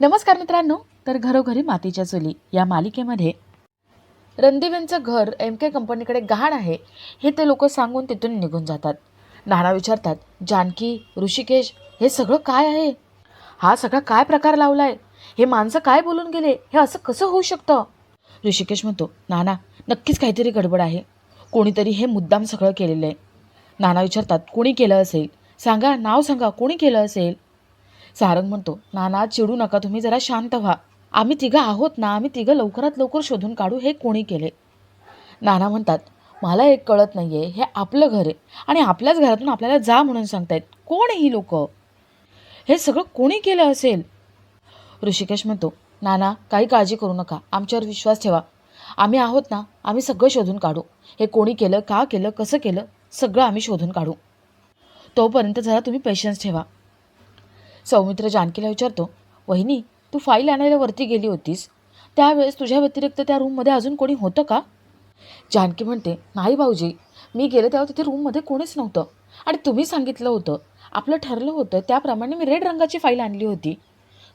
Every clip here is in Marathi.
नमस्कार मित्रांनो तर घरोघरी मातीच्या चुली या मालिकेमध्ये रणदिवेंचं घर एम के कंपनीकडे गहाण आहे हे ते लोक सांगून तिथून निघून जातात. नाना विचारतात जानकी ऋषिकेश हे सगळं काय आहे? हा सगळा काय प्रकार लावलाय? हे माणसं काय बोलून गेले? हे असं कसं होऊ शकतं? ऋषिकेश म्हणतो नाना नक्कीच काहीतरी गडबड आहे. कोणीतरी हे मुद्दाम सगळं केलेलं आहे नाना विचारतात कोणी केलं असेल? सांगा नाव सांगा कोणी केलं असेल? सारंग म्हणतो नाना चिडू नका तुम्ही जरा शांत व्हा. आम्ही तिघं आहोत ना आम्ही तिघं लवकरात लवकर शोधून काढू हे कोणी केले? नाना म्हणतात मला एक कळत नाही आहे हे आपलं घर आहे आणि आपल्याच घरातून आपल्याला जा म्हणून सांगतायत. कोण ही लोक? हे सगळं कोणी केलं असेल? ऋषिकेश म्हणतो नाना काही काळजी करू नका आमच्यावर विश्वास ठेवा. आम्ही आहोत ना आम्ही सगळं शोधून काढू. हे कोणी केलं का केलं कसं केलं सगळं आम्ही शोधून काढू. तोपर्यंत जरा तुम्ही पेशन्स ठेवा. सौमित्र जानकीला विचारतो वहिनी तू फाईल आणायला वरती गेली होतीस. त्यावेळेस तुझ्या व्यतिरिक्त त्या रूममध्ये अजून कोणी होतं का? जानकी म्हणते नाही भाऊजी मी गेले तेव्हा तिथे रूममध्ये कोणीच नव्हतं. आणि तुम्ही सांगितलं होतं. आपलं ठरलं होतं. त्याप्रमाणे मी रेड रंगाची फाईल आणली होती.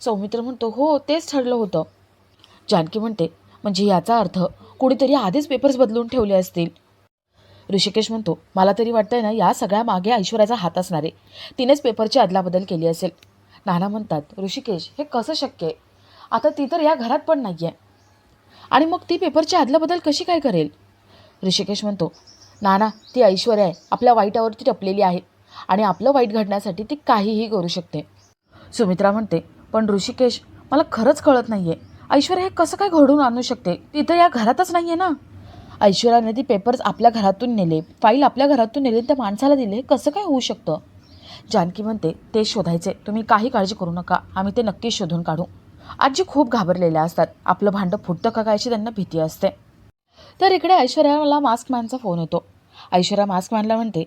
सौमित्र म्हणतो हो तेच ठरलं होतं. जानकी म्हणते म्हणजे याचा अर्थ कुणीतरी आधीच पेपर्स बदलून ठेवले असतील. ऋषिकेश म्हणतो मला तरी वाटतंय ना या सगळ्या मागे ऐश्वर्याचा हात असणार. आहे तिनेच पेपरची अदलाबदल केली असेल. नाना म्हणतात ऋषिकेश हे कसं शक्य आहे? आता ती तर या घरात पण नाही आहे आणि मग ती पेपरची अदलाबदल कशी काय करेल? ऋषिकेश म्हणतो नाना ती ऐश्वर्या आहे. आपल्या वाईटावरती टपलेली आहे आणि आपलं वाईट घडण्यासाठी ती काहीही करू शकते. सुमित्रा म्हणते पण ऋषिकेश मला खरंच कळत नाही आहे ऐश्वर्या हे कसं काय घडून आणू शकते? ती तर या घरातच नाही आहे ना? ऐश्वर्याने ती पेपर्स आपल्या घरातून नेले. फाईल आपल्या घरातून नेले त्या माणसाला दिले. कसं काय होऊ शकतं? जानकी म्हणते ते शोधायचे. तुम्ही काही काळजी करू नका. आम्ही ते नक्कीच शोधून काढू. आजी खूप घाबरलेल्या असतात. आपलं भांडं फुटतं का कायची त्यांना भीती असते. तर इकडे ऐश्वर्याला मास्कमॅनचा फोन येतो. ऐश्वर्या मास्क मॅनला म्हणते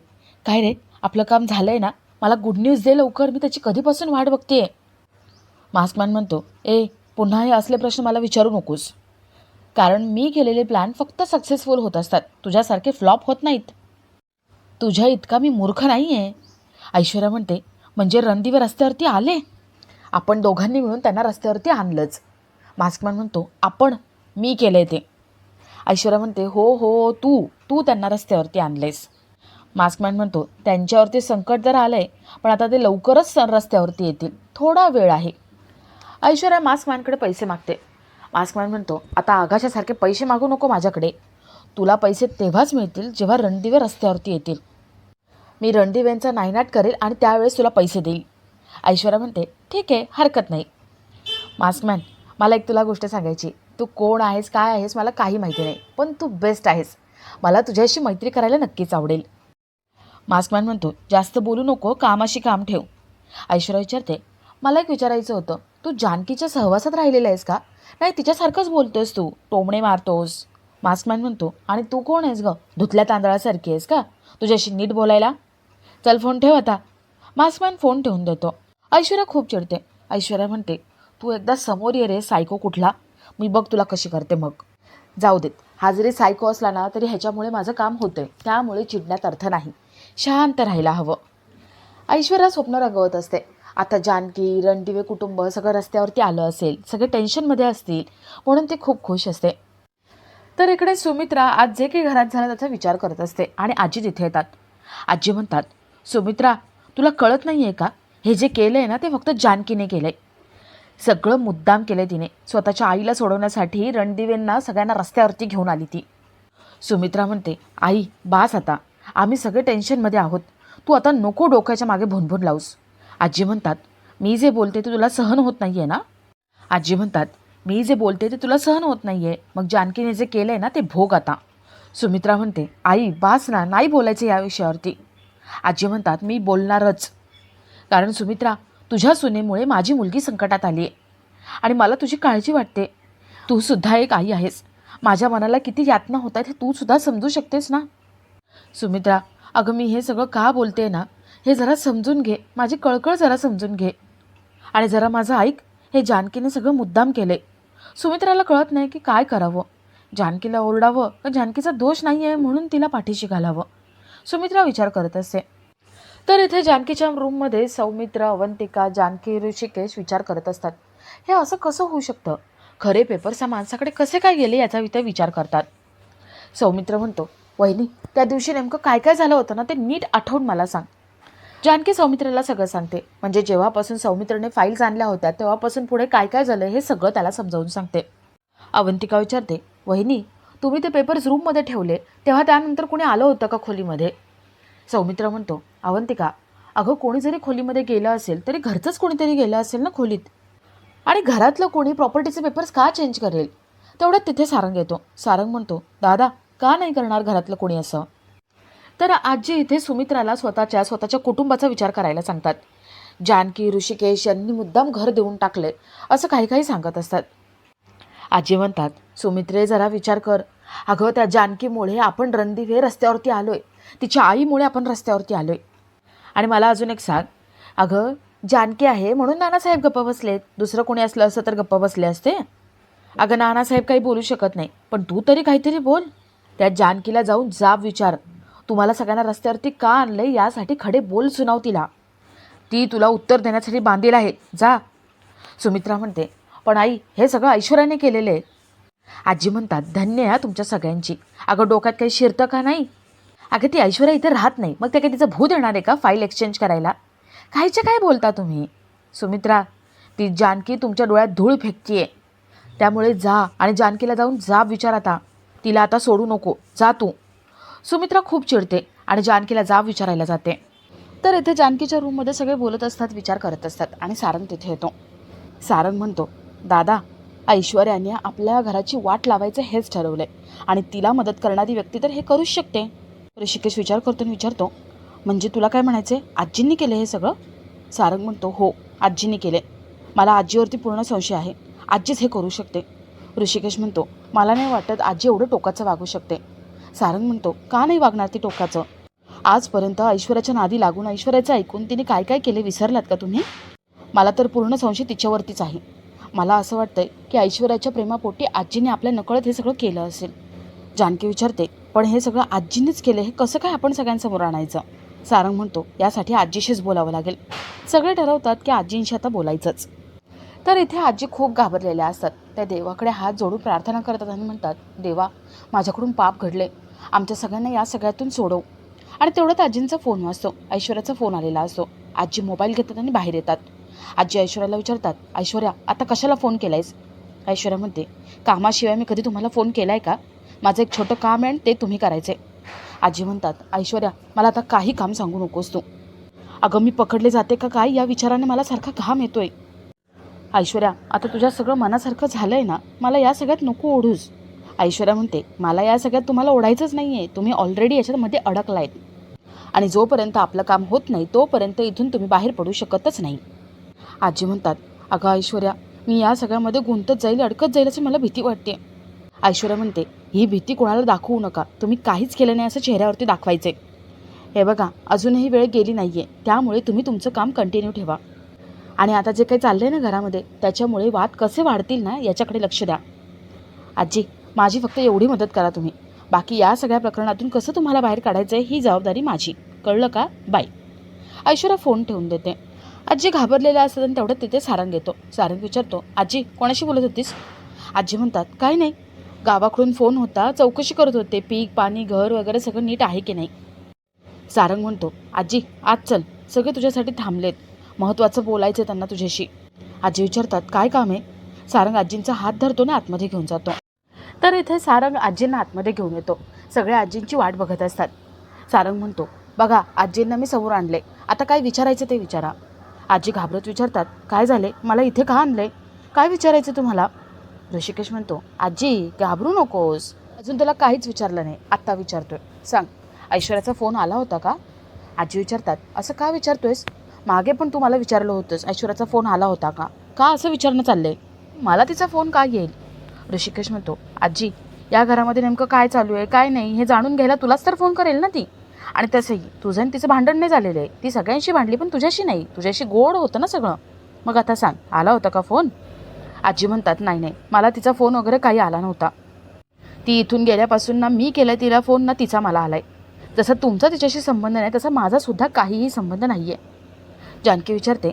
काय रे? आपलं काम झालं आहे ना? मला गुड न्यूज दे लवकर. मी त्याची कधीपासून वाट बघते मास्कमॅन म्हणतो ए पुन्हा हे असले प्रश्न मला विचारू नकोस. कारण मी केलेले प्लॅन फक्त सक्सेसफुल होत असतात. तुझ्यासारखे फ्लॉप होत नाहीत. तुझ्या इतका मी मूर्ख नाही आहे ऐश्वर्या म्हणते म्हणजे रणदिवे रस्त्यावरती आले? आपण दोघांनी मिळून त्यांना रस्त्यावरती आणलंच. मास्कमॅन म्हणतो आपण मी केले ते. ऐश्वर्या म्हणते हो हो तू तू त्यांना रस्त्यावरती आणलेस. मास्कमॅन म्हणतो त्यांच्यावरती संकट जर आलं आहे पण आता ते लवकरच रस्त्यावरती येतील. थोडा वेळ आहे. ऐश्वर्या मास्कमॅनकडे पैसे मागते. मास्कमॅन म्हणतो आता आगाशासारखे पैसे मागू नको माझ्याकडे. तुला पैसे तेव्हाच मिळतील जेव्हा रणदिवे रस्त्यावरती येतील. मी रणदिवेंचा नायनाट करेल आणि त्यावेळेस तुला पैसे देईल. ऐश्वर्या म्हणते ठीक आहे हरकत नाही. मास्कमॅन मला एक तुला गोष्ट सांगायची तू कोण आहेस काय आहेस मला काही माहिती नाही पण तू बेस्ट आहेस. मला तुझ्याशी मैत्री करायला नक्कीच आवडेल. मास्कमॅन म्हणतो जास्त बोलू नको कामाशी काम ठेव. ऐश्वर्या विचारते मला एक विचारायचं होतं तू जानकीच्या सहवासात राहिलेला आहेस का? नाही तिच्यासारखंच बोलतोस तू टोमणे मारतोस. मास्कमॅन म्हणतो आणि तू कोण आहेस गं? धुतल्या तांदळासारखी आहेस का? तुझ्याशी नीट बोलायला? चल फोन ठेव आता. मास्कमॅन फोन ठेवून देतो. ऐश्वर्या खूप चिडते. ऐश्वर्या म्हणते तू एकदा समोर ये रे सायको कुठला? मी बघ तुला कशी करते मग. जाऊ देत. हा जरी सायको असला ना तरी ह्याच्यामुळे माझं काम होतंय. त्यामुळे चिडण्यात अर्थ नाही. शांत राहायला हवं. ऐश्वर्या स्वप्न रंगवत असते. आता जानकी रणदिवे कुटुंब सगळं रस्त्यावरती आलं असेल. सगळे टेन्शनमध्ये असतील. म्हणून ती खूप खुश असते. तर इकडे सुमित्रा आज जे काही घरात झालं त्याचा विचार करत असते आणि आजी तिथे येतात. आजी म्हणतात सुमित्रा तुला कळत नाही आहे का? हे जे केलं आहे ना ते फक्त जानकीने केलं आहे सगळं मुद्दाम केलं आहे तिने. स्वतःच्या आईला सोडवण्यासाठी रणदिवेंना सगळ्यांना रस्त्यावरती घेऊन आली ती. सुमित्रा म्हणते आई बास आता. आम्ही सगळे टेन्शनमध्ये आहोत. तू आता नको डोक्याच्या मागे भुनभुन लावूस. आजी म्हणतात मी जे बोलते ते तुला सहन होत नाही आहे ना? आजी म्हणतात मी जे बोलते ते तुला सहन होत नाही आहे मग जानकीने जे केलं आहे ना ते भोग आता. सुमित्रा म्हणते आई बास ना. नाही बोलायचं या विषयावरती. आजी म्हणतात मी बोलणारच. कारण सुमित्रा तुझ्या सुनेमुळे माझी मुलगी संकटात आली आहे आणि मला तुझी काळजी वाटते. तू सुद्धा एक आई आहेस. माझ्या मनाला किती यातना होत आहेत हे तू सुद्धा समजू शकतेस ना? सुमित्रा अगं मी हे सगळं का बोलते ना? हे जरा समजून घे. माझी कळकळ जरा समजून घे. आणि जरा माझं ऐक. हे जानकीने सगळं मुद्दाम केले सुमित्राला कळत नाही की काय करावं. जानकीला ओरडावं. का जानकीचा दोष नाही आहे म्हणून तिला पाठीशी घालावं. सुमित्रा विचार करत असते तर इथे जानकीच्या रूममध्ये सौमित्र अवंतिका जानकी ऋषिकेश विचार करत असतात. हे असं कसं होऊ शकतं? खरे पेपर्स या माणसाकडे कसे काय गेले याचा इथे विचार करतात. सौमित्र म्हणतो वहिनी त्या दिवशी नेमकं काय काय झालं होतं ना ते नीट आठवून मला सांग. जानकी सौमित्राला सगळं सांगते. म्हणजे जेव्हापासून सौमित्रने फाईल्स आणल्या होत्या तेव्हापासून पुढे काय काय झालं हे सगळं त्याला समजावून सांगते. अवंतिका विचारते वहिनी तुम्ही ते पेपर्स रूममध्ये ठेवले तेव्हा त्यानंतर कोणी आलं होतं का खोलीमध्ये? सौमित्र म्हणतो अवंतिका अगं कोणी जरी खोलीमध्ये गेलं असेल तरी घरचंच कोणीतरी गेलं असेल ना खोलीत? आणि घरातलं कोणी प्रॉपर्टीचे पेपर्स का चेंज करेल? तेवढ्यात तिथे सारंग येतो. सारंग म्हणतो दादा का नाही करणार घरातलं कोणी असं? तर आजी इथे सुमित्राला स्वतःच्या स्वतःच्या कुटुंबाचा विचार करायला सांगतात. जानकी ऋषिकेश यांनी मुद्दाम घर देऊन टाकले असं काही काही सांगत असतात. आजी म्हणतात सुमित्रे जरा विचार कर. अगं त्या जानकीमुळे आपण रणदिवे रस्त्यावरती आलो आहे तिच्या आईमुळे आपण रस्त्यावरती आलो आहे आणि मला अजून एक सांग. अगं जानकी आहे म्हणून नानासाहेब गप्प बसलेत. दुसरं कोणी असलं असं तर गप्प बसले असते. अगं नानासाहेब काही बोलू शकत नाही. पण तू तरी काहीतरी बोल. त्या जानकीला जाऊन जाब विचार. तुम्हाला सगळ्यांना रस्त्यावरती का आणलं यासाठी खडे बोल सुनाव तिला. ती तुला उत्तर देण्यासाठी बांधील आहे. जा. सुमित्रा म्हणते पण आई हे सगळं ऐश्वर्याने केलेलं आहे. आजी म्हणतात धन्य आहे हा तुमच्या सगळ्यांची. अगं डोक्यात काही शिरतं का नाही? अगं ती ऐश्वर्या इथे राहत नाही. मग ते काही तिचं भूत येणार आहे का फाईल एक्सचेंज करायला? कायचे काय बोलता तुम्ही? सुमित्रा ती जानकी तुमच्या डोळ्यात धूळ फेकतीये. त्यामुळे जा आणि जानकीला जाऊन जाब विचार आता. तिला आता सोडू नको. जा तू. सुमित्रा खूप चिडते आणि जानकीला जाब विचारायला जाते. तर इथे जानकीच्या रूममध्ये सगळे बोलत असतात विचार करत असतात आणि सारंग तिथे येतो. सारंग म्हणतो दादा ऐश्वर्याने आपल्या घराची वाट लावायचं हेच ठरवलंय. आणि तिला मदत करणारी व्यक्ती तर हे करूच शकते. ऋषिकेश विचार करतो आणि विचारतो म्हणजे तुला काय म्हणायचे आजींनी केले हे सगळं? सारंग म्हणतो हो आजींनी केले मला आजीवरती पूर्ण संशय आहे. आजीच हे करू शकते. ऋषिकेश म्हणतो मला नाही वाटत आजी एवढं टोकाचं वागू शकते. सारंग म्हणतो का नाही वागणार ती टोकाचं? आजपर्यंत ऐश्वर्याच्या नादी लागून ऐश्वर्याचं ऐकून तिने काय काय केले विसरलात का तुम्ही? मला तर पूर्ण संशय तिच्यावरतीच आहे. मला असं वाटतंय की ऐश्वर्याच्या प्रेमापोटी आजीने आपल्या नकळत हे सगळं केलं असेल. जानकी विचारते पण हे सगळं आजीनेच केलं हे कसं काय आपण सगळ्यांसमोर आणायचं? सारंग म्हणतो यासाठी आजीशीच बोलावं लागेल. सगळे ठरवतात की आजींशी आता बोलायचंच. तर इथे आजी खूप घाबरलेल्या असतात. त्या देवाकडे हात जोडून प्रार्थना करतात आणि म्हणतात देवा माझ्याकडून पाप घडले. आमच्या सगळ्यांना या सगळ्यातून सोडव. आणि तेवढ्यात आजींचा फोन वाजतो. ऐश्वर्याचा फोन आलेला असतो. आजी मोबाईल घेतात आणि बाहेर येतात. आजी ऐश्वर्याला विचारतात ऐश्वर्या आता कशाला फोन केलायस? ऐश्वर्या म्हणते कामाशिवाय मी कधी तुम्हाला फोन केला आहे का? माझं एक छोटं काम आहे आणि ते तुम्ही करायचे आजी म्हणतात ऐश्वर्या मला आता काही काम सांगू नकोस तू. अगं मी पकडले जाते का काय या विचाराने मला सारखा घाम येतोय. ऐश्वर्या आता तुझ्या सगळं मनासारखं झालं आहे ना मला या सगळ्यात नको ओढूस. ऐश्वर्या म्हणते मला या सगळ्यात तुम्हाला ओढायचंच नाही आहे तुम्ही ऑलरेडी याच्यामध्ये अडकलायत. आणि जोपर्यंत आपलं काम होत नाही तोपर्यंत इथून तुम्ही बाहेर पडू शकतच नाही. आजी म्हणतात अगं ऐश्वर्या मी या सगळ्यामध्ये गुंतत जाईल अडकत जाईल अशी मला भीती वाटते. ऐश्वर्या म्हणते ही भीती कोणाला दाखवू नका. तुम्ही काहीच केलं नाही असं चेहऱ्यावरती दाखवायचे हे बघा अजूनही वेळ गेली नाही आहे त्यामुळे तुम्ही तुमचं काम कंटिन्यू ठेवा. आणि आता जे काही चाललं आहे ना घरामध्ये त्याच्यामुळे वाद कसे वाढतील ना याच्याकडे लक्ष द्या. आजी माझी फक्त एवढी मदत करा तुम्ही. बाकी या सगळ्या प्रकरणातून कसं तुम्हाला बाहेर काढायचं आहे ही जबाबदारी माझी. कळलं का? बाय. ऐश्वर्या फोन ठेवून देते. आजी घाबरलेल्या असतात आणि तेवढ्यात तिथे सारंग येतो. सारंग विचारतो आजी कोणाशी बोलत होतीस? आजी म्हणतात काय नाही. गावाकडून फोन होता. चौकशी करत होते. पीक पाणी घर वगैरे सगळं नीट आहे की नाही? सारंग म्हणतो आजी आज चल. सगळे तुझ्यासाठी थांबलेत. महत्त्वाचं बोलायचं आहे त्यांना तुझ्याशी. आजी विचारतात काय काम आहे? सारंग आजींचा हात धरतो ना आतमध्ये घेऊन जातो. तर इथे सारंग आजींना आतमध्ये घेऊन येतो. सगळ्या आजींची वाट बघत असतात. सारंग म्हणतो बघा आजींना मी समोर आणले आता काय विचारायचं ते विचारा. आजी घाबरत विचारतात काय झाले? मला इथे का आणले काय विचारायचं तुम्हाला? ऋषिकेश म्हणतो आजी घाबरू नकोस. अजून तुला काहीच विचारलं नाही. आत्ता विचारतोय. सांग ऐश्वर्याचा फोन आला होता का? आजी विचारतात असं का विचारतोयस? मागे पण तू मला विचारलं होतंस. ऐश्वर्याचा फोन आला होता का? का असं विचारणं चाललंय? मला तिचा फोन का येईल? ऋषिकेश म्हणतो आजी या घरामध्ये नेमकं काय चालू आहे काय नाही हे जाणून घ्यायला तुलाच तर फोन करेल ना ती. आणि तसंही तुझं आणि तिचं भांडण नाही झालेलं आहे. ती सगळ्यांशी भांडली पण तुझ्याशी नाही. तुझ्याशी गोड होतं ना सगळं. मग आता सांग आला होता का फोन? आजी म्हणतात नाही नाही. मला तिचा फोन वगैरे काही आला नव्हता. ती इथून गेल्यापासून ना मी केलं तिला फोन ना तिचा मला आला आहे जसा तुमचा तिच्याशी संबंध नाही तसा माझासुद्धा काहीही संबंध नाही आहे जानकी विचारते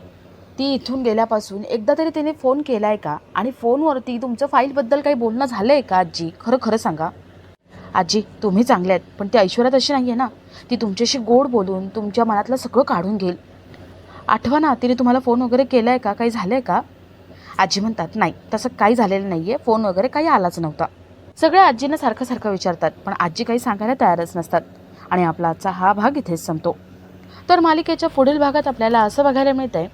ती इथून गेल्यापासून एकदा तरी तिने फोन केला आहे का? आणि फोनवरती तुमचं फाईलबद्दल काही बोलणं झालं आहे का आजी? खरं खरं सांगा. आजी तुम्ही चांगले आहेत पण ती ऐश्वर्या तशी नाही आहे ना. ती तुमच्याशी गोड बोलून तुमच्या मनातलं सगळं काढून घेईल. आठवा ना तिने तुम्हाला फोन वगैरे केला आहे का? काही झालं आहे का? आजी म्हणतात नाही तसं काही झालेलं नाही आहे फोन वगैरे काही आलाच नव्हता. सगळे आजींना सारखं सारखं विचारतात पण आजी काही सांगायला तयारच नसतात आणि आपला आजचा हा भाग इथेच संपतो. तर मालिकेच्या पुढील भागात आपल्याला असं बघायला मिळतं आहे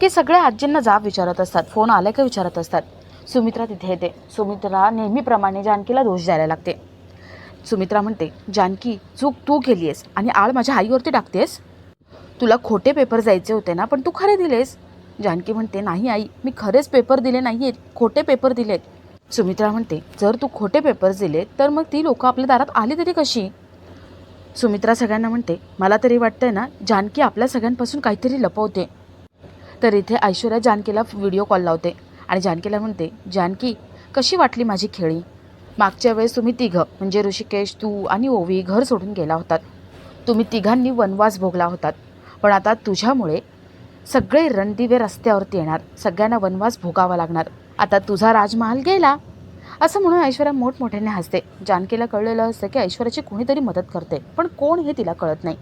की सगळ्या आजींना जाब विचारत असतात फोन आला का विचारत असतात. सुमित्रा तिथे येते. सुमित्रा नेहमीप्रमाणे जानकीला दोष द्यायला लागते. सुमित्रा म्हणते जानकी चूक तू केली आहेस आणि आळ माझ्या आईवरती टाकतेस तुला खोटे पेपर जायचे होते ना पण तू खरे दिलेस. जानकी म्हणते नाही आई मी खरेच पेपर दिले नाही आहेत खोटे पेपर दिलेत. सुमित्रा म्हणते जर तू खोटे पेपर दिले तर मग ती लोकं आपल्या दारात आली तरी कशी? सुमित्रा सगळ्यांना म्हणते मला तरी वाटतंय ना जानकी आपल्या सगळ्यांपासून काहीतरी लपवते. तर इथे ऐश्वर्या जानकीला व्हिडिओ कॉल लावते आणि जानकीला म्हणते जानकी कशी वाटली माझी खेळी? मागच्या वेळेस तुम्ही तिघं म्हणजे ऋषिकेश तू आणि ओवी घर सोडून गेला होतात. तुम्ही तिघांनी वनवास भोगला होतात. पण आता तुझ्यामुळे सगळे रणदिवे रस्त्यावरती येणार. सगळ्यांना वनवास भोगावा लागणार. आता तुझा राजमहाल गेला. असं म्हणून ऐश्वर्या मोठमोठ्याने हसते. जानकीला कळलेलं असतं की ऐश्वर्याची कोणीतरी मदत करते. पण कोण हे तिला कळत नाही.